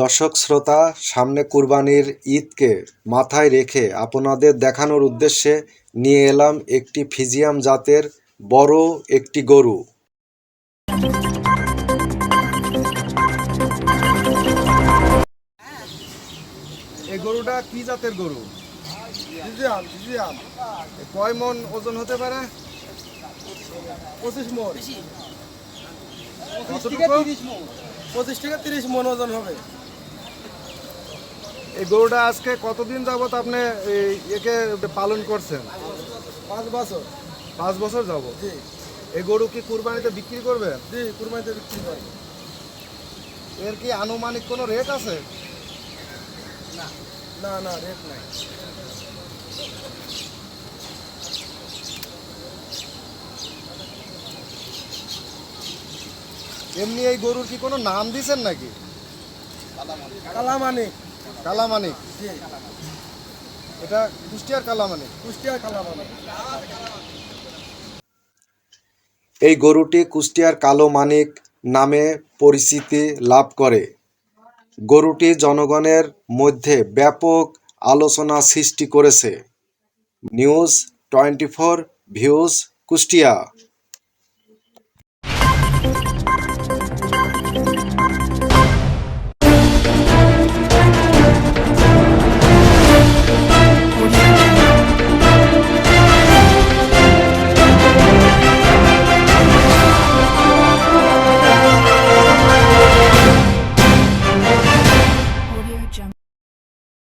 দর্শক শ্রোতা সামনে কুরবানির ঈদকে মাথায় রেখে আপনাদের দেখানোর উদ্দেশ্যে নিয়ে এলাম একটি ফিজিয়াম জাতের বড় একটি গরু। এই গরুটা কি জাতের গরু? ফিজিয়াম ফিজিয়াম। কয় মন ওজন হতে পারে? পঁচিশ মন। পঁচিশ থেকে তিরিশ মন। পঁচিশ থেকে তিরিশ মন ওজন হবে। এই গরুটা আজকে কতদিন যাবত আপনি একে পালন করছেন? পাঁচ বছর। পাঁচ বছর যাবত? জি। এই গরু কি কুরবানিতে বিক্রি করবেন জি কুরবানিতে বিক্রি করে এর কি আনুমানিক কোনো রেট আছে? না না রেট নাই। এমনি এই গরুর কি কোনো নাম দিছেন নাকি? কালামানিক। কালামানিক। এটা কুষ্টিয়ার কালামানিক। কুষ্টিয়া কালামানিক। এই গরুটি কুষ্টিয়ার কালো মানিক নামে পরিচিতি লাভ করে। গরুটি জনগণের মধ্যে ব্যাপক আলোচনা সৃষ্টি করেছে। News twenty four views Kushtia.